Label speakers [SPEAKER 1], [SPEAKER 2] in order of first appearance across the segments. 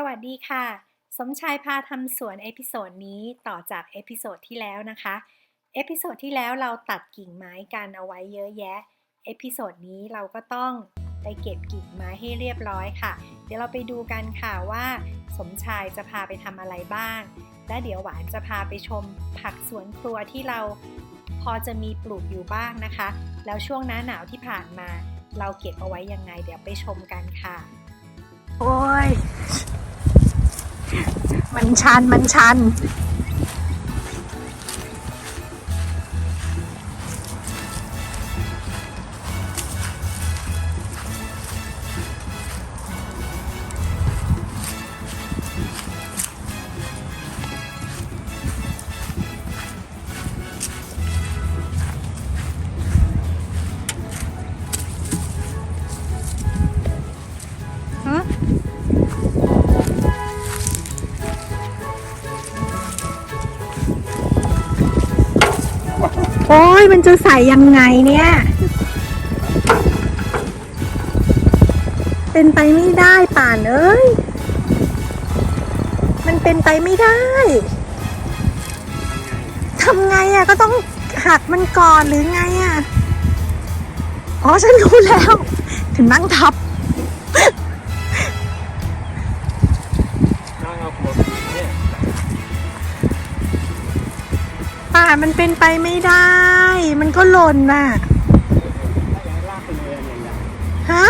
[SPEAKER 1] สวัสดีค่ะ สมชายพาทำสวนเอพิโซดนี้ต่อจากเอพิโซดที่แล้วนะคะ เอพิโซดที่แล้วเราตัดกิ่งไม้กันเอาไว้เยอะแยะ เอพิโซดนี้เราก็ต้องไปเก็บกิ่งไม้ให้เรียบร้อยค่ะ เดี๋ยวเราไปดูกันค่ะว่า สมชายจะพาไปทำอะไรบ้าง และเดี๋ยวหวานจะพาไปชมผักสวนครัวที่เราพอจะมีปลูกอยู่บ้างนะคะ แล้วช่วงหน้าหนาวที่ผ่านมา เราเก็บเอาไว้ยังไง เดี๋ยวไปชมกันค่ะ
[SPEAKER 2] โอ้ย มันชันมันชัน โอ้ยมันจะใส่ยังไงเนี่ย เป็นไปไม่ได้ป่านเอ้ย มันเป็นไปไม่ได้ทำไงอะก็ต้องหักมันก่อนหรือไงอะ อ๋อฉันรู้แล้ว ถึงนั่งทับ ป่านมันเป็นไปไม่ได้ มันก็หล่นน่ะ
[SPEAKER 3] ถ้าอยากให้ลากไปเลยเนี่ยอยาก
[SPEAKER 2] ฮะ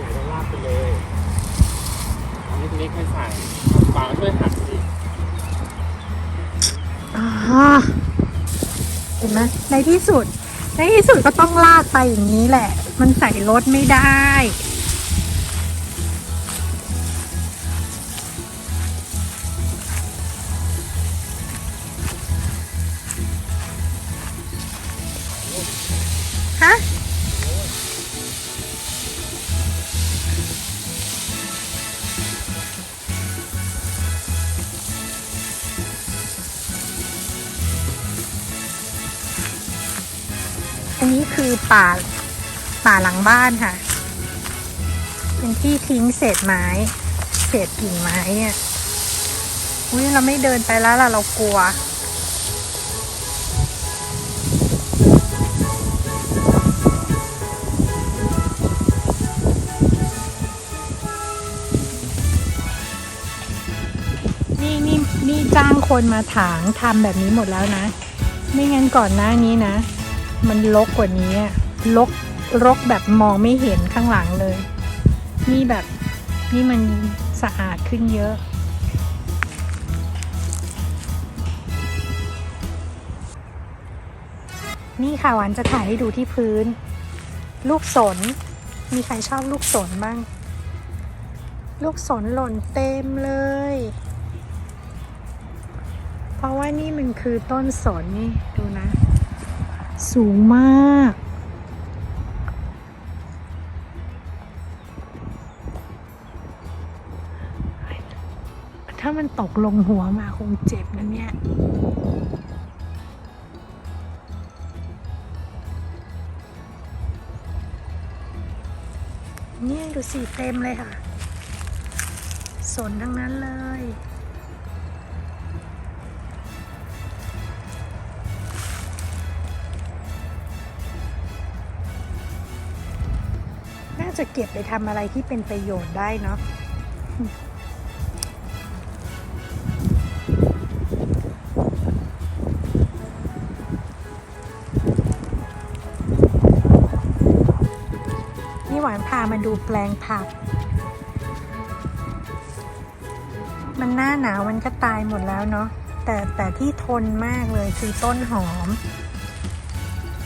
[SPEAKER 3] อยากจะลากไปเลยเอาเล็กๆให้ใส่ฝาช่วยหักสิ
[SPEAKER 2] อ๋อเห็นไหมในที่สุด ในที่สุดก็ต้องลากไปอย่างนี้แหละ มันใส่รถไม่ได้ ฮะอันนี้คือป่าป่าหลังบ้านค่ะ เป็นที่ทิ้งเศษไม้ เศษกิ่งไม้เนี่ยอุ้ยเราไม่เดินไปแล้วล่ะเรากลัว นี่จ้างคนมาถางทำแบบนี้หมดแล้วนะ ไม่งั้นก่อนหน้านี้นะ มันลกกว่านี้อะลกรกแบบมองไม่เห็นข้างหลังเลย นี่แบบนี่มันสะอาดขึ้นเยอะ นี่ค่ะหวานจะถ่ายให้ดูที่พื้น ลูกสน มีใครชอบลูกสนบ้าง ลูกสนหล่นเต็มเลย เพราะว่านี่มันคือต้นสนนี่ดูนะ สูงมาก ถ้ามันตกลงหัวมาคงเจ็บนะเนี่ยเนี่ยดูสิเต็มเลยค่ะ สนทั้งนั้นเลย จะเก็บไปทำอะไรที่เป็นประโยชน์ได้เนาะนี่หวานพามาดูแปลงผัก มันหน้าหนาวมันก็ตายหมดแล้วเนาะแต่แต่ที่ทนมากเลยคือต้นหอม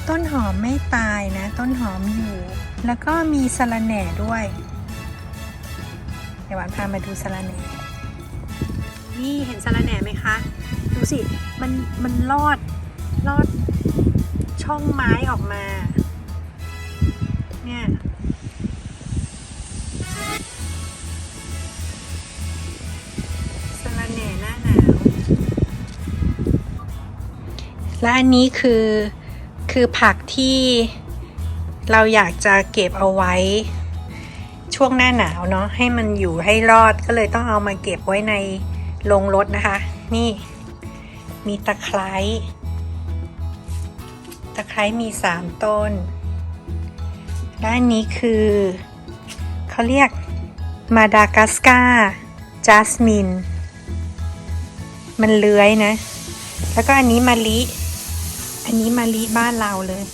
[SPEAKER 2] ต้นหอมไม่ตายนะ ต้นหอมอยู่ แล้วก็มีสะระแหน่ด้วยเดี๋ยวหวานพามาดูสะระแหน่ นี่เห็นสะระแหน่ไหมคะ ดูสิ มันมันลอดลอดช่องไม้ออกมา เนี่ยสะระแหน่หน้าหนาว และอันนี้คือคือผักที่ เราอยากจะเก็บเอาไว้ ช่วงหน้าหนาวเนาะให้มันอยู่ให้รอดก็เลยต้องเอามาเก็บไว้ในโรงรถนะคะ นี่ มีตะไคร้ตะไคร้มีสามต้นและอันนี้คือเขาเรียกมาดากัสกาจัสมิน มันเลื้อยนะ แล้วก็อันนี้มะลิ อันนี้มะลิบ้านเราเลย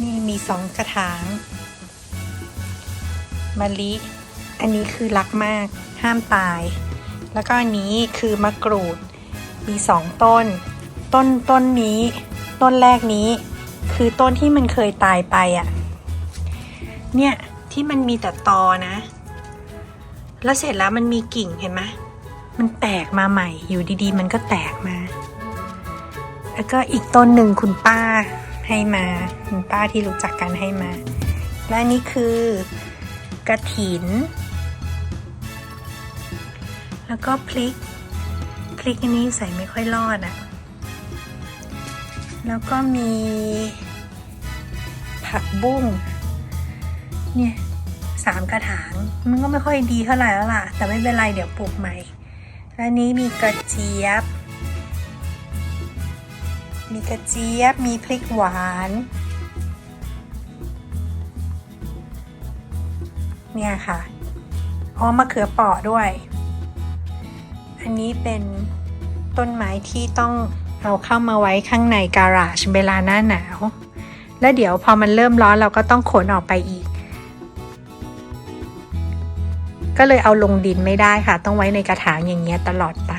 [SPEAKER 2] นี่มีสองกระถางมะลิ อันนี้คือรักมากห้ามตาย แล้วก็อันนี้คือมะกรูด มีสองต้น ต้นต้นนี้ ต้นแรกนี้ คือต้นที่มันเคยตายไปอะ่ะ เนี่ยที่มันมีแต่ตอนะ แล้วเสร็จแล้วมันมีกิ่งเห็นไหมมันแตกมาใหม่อยู่ดีๆ มันก็แตกมา แล้วก็อีกต้นหนึ่งคุณป้า ให้มาคุณป้าที่รู้จักกันให้มา และนี่คือกระถิน แล้วก็พริกพริกอันนี้ใส่ไม่ค่อยรอดอะ แล้วก็มี ผักบุ้งเนี่ยสามกระถาง มันก็ไม่ค่อยดีเท่าไหร่แล้วล่ะ แต่ไม่เป็นไรเดี๋ยวปลูกใหม่ และนี้มีกระเจี๊ยบ มีกระเจี๊ยบ มีพริกหวาน เนี่ยค่ะอ๋อมะเขือเปราะด้วย อันนี้เป็นต้นไม้ที่ต้องเอาเข้ามาไว้ข้างในการาชเวลาหน้าหนาว แล้วเดี๋ยวพอมันเริ่มร้อนเราก็ต้องขนออกไปอีก ก็เลยเอาลงดินไม่ได้ค่ะ ต้องไว้ในกระถางอย่างเงี้ยตลอดไป